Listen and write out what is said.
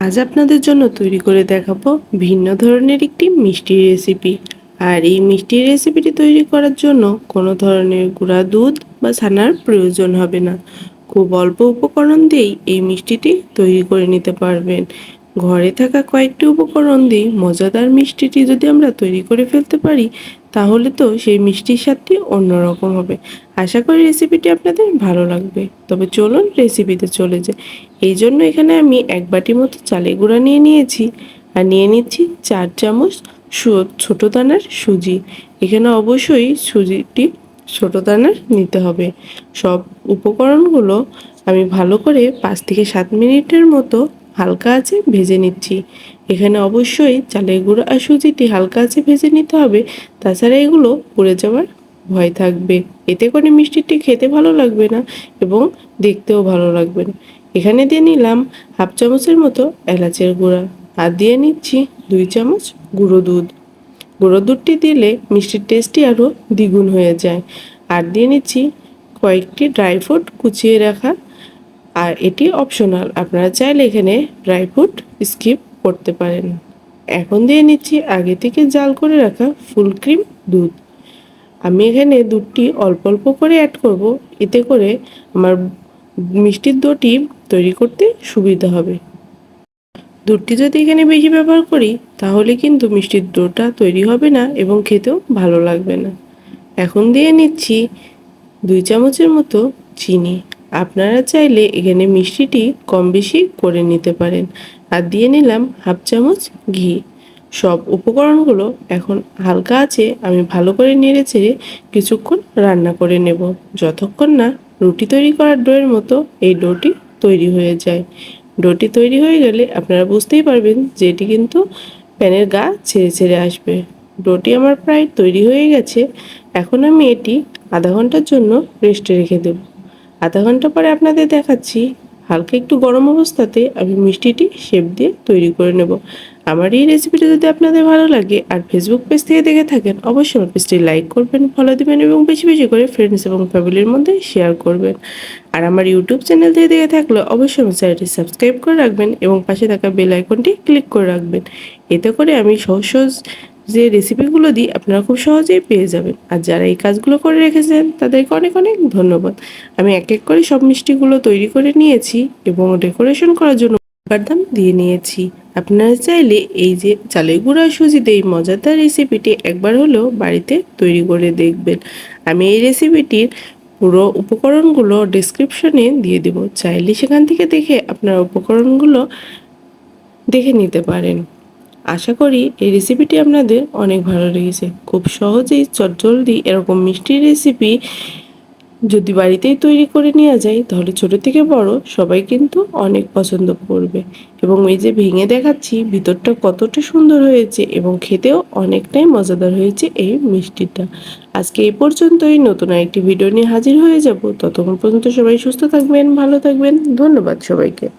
আজ আপনাদের জন্য তৈরি করে দেখাবো ভিন্ন ধরনের একটি মিষ্টি রেসিপি আর এই মিষ্টি রেসিপিটি তৈরি করার জন্য কোনো ধরনের গুঁড়া দুধ বা ছানার প্রয়োজন হবে না। খুব অল্প উপকরণ দিয়েই এই মিষ্টিটি তৈরি করে নিতে পারবেন। ঘরে থাকা কয়েকটি উপকরণ দিয়ে মজাদার মিষ্টিটি যদি আমরা তৈরি করে ফেলতে পারি, তাহলে তো সেই মিষ্টির স্বাদটি অন্যরকম হবে। আশা করি রেসিপিটি আপনাদের ভালো লাগবে। তবে চলুন রেসিপিতে চলে যাই। এই জন্য এখানে আমি এক বাটি মতো চালে গুঁড়া নিয়ে নিয়েছি আর নিয়ে নিচ্ছি চার চামচ ছোটো দানার সুজি। এখানে অবশ্যই সুজিটি ছোটো দানার নিতে হবে। সব উপকরণগুলো আমি ভালো করে পাঁচ থেকে সাত মিনিটের মতো হালকা আছে, ভেজে নিচ্ছি। এখানে অবশ্যই চালের গুঁড়ো আর সুজিটি হালকা আছে, ভেজে নিতে হবে। তাছাড়া এগুলো পুড়ে যাওয়ার ভয় থাকবে। এতে করে মিষ্টিটি খেতে ভালো লাগবে না এবং দেখতেও ভালো লাগবে না। এখানে দিয়ে নিলাম হাফ চামচের মতো এলাচের গুঁড়া আর দিয়ে নিচ্ছি দুই চামচ গুঁড়ো দুধ। গুঁড়ো দুধটি দিলে মিষ্টির টেস্টটি আরও দ্বিগুণ হয়ে যায়। আর দিয়ে নিচ্ছি কয়েকটি ড্রাই ফ্রুট কুচিয়ে রাখা আর এটি অপশনাল আপনারা চাইলে এখানে ড্রাই ফ্রুট স্কিপ করতে পারেন। এখন দিয়ে নিচ্ছি আগে থেকে জাল করে রাখা ফুল ক্রিম দুধ। আমি এখানে দুধটি অল্প অল্প করে অ্যাড করব। এতে করে আমার মিষ্টির দোটি তৈরি করতে সুবিধা হবে। দুধটি যদি এখানে বেশি ব্যবহার করি, তাহলে কিন্তু মিষ্টির দোটা তৈরি হবে না এবং খেতেও ভালো লাগবে না। এখন দিয়ে নিচ্ছি দুই চামচের মতো চিনি। আপনারা চাইলে এখানে মিষ্টিটি কম বেশি করে নিতে পারেন। আর দিয়ে নিলাম হাফ চামচ ঘি। সব উপকরণগুলো এখন হালকা আছে, আমি ভালো করে নেড়ে চেড়ে কিছুক্ষণ রান্না করে নেব। যতক্ষণ না রুটি তৈরি করার ডোয়ের মতো এই ডোটি তৈরি হয়ে যায়। ডোটি তৈরি হয়ে গেলে আপনারা বুঝতেই পারবেন যে এটি কিন্তু প্যানের গা ছেড়ে ছেড়ে আসবে। ডোটি আমার প্রায় তৈরি হয়ে গেছে, এখন আমি এটি আধা ঘণ্টার জন্য রেস্টে রেখে দেব। আধা ঘণ্টা পরে আপনাদের দেখাচ্ছি। হালকা একটু গরম অবস্থাতে আমি মিষ্টিটি শেপ দিয়ে তৈরি করে নেব। আমার এই রেসিপিটা যদি আপনাদের ভালো লাগে আর ফেসবুক পেজ থেকে দেখে থাকেন, অবশ্যই আমার পেজটি লাইক করবেন ফলো দিবেন এবং বেশি বেশি করে ফ্রেন্ডস এবং ফ্যামিলির মধ্যে শেয়ার করবেন। আর আমার ইউটিউব চ্যানেল থেকে দেখে থাকলে অবশ্যই আমার চ্যানেলটি সাবস্ক্রাইব করে রাখবেন এবং পাশে থাকা বেল আইকনটি ক্লিক করে রাখবেন। এতে করে আমি সহজ সহজ যে রেসিপিগুলো দিই, আপনারা খুব সহজেই পেয়ে যাবেন। আর যারা এই কাজগুলো করে রেখেছেন, তাদেরকে অনেক অনেক ধন্যবাদ। আমি এক এক করে সব মিষ্টিগুলো তৈরি করে নিয়েছি এবং ডেকোরেশন করার জন্য বাদাম দিয়ে নিয়েছি। আপনারা চাইলে এই যে চালের গুঁড়া সুজিতে এই মজাদার রেসিপিটি একবার হলেও বাড়িতে তৈরি করে দেখবেন। আমি এই রেসিপিটির পুরো উপকরণগুলো ডিসক্রিপশনে দিয়ে দেব। চাইলে সেখান থেকে দেখে আপনার উপকরণগুলো দেখে নিতে পারেন। আশা করি এই রেসিপিটি আপনাদের অনেক ভালো লেগেছে। খুব সহজেই, চটজলদি এরকম মিষ্টি রেসিপি যদি বাড়িতেই তৈরি করে নেওয়া যায়, তাহলে ছোট থেকে বড় সবাই কিন্তু অনেক পছন্দ করবে। এবং এই যে ভেঙে দেখাচ্ছি, ভিতরটা কতটা সুন্দর হয়েছে এবং খেতেও অনেকটাই মজাদার হয়েছে এই মিষ্টিটা। আজকে এই পর্যন্তই, নতুন একটি ভিডিও নিয়ে হাজির হয়ে যাব। ততক্ষণ পর্যন্ত সবাই সুস্থ থাকবেন, ভালো থাকবেন, ধন্যবাদ সবাইকে।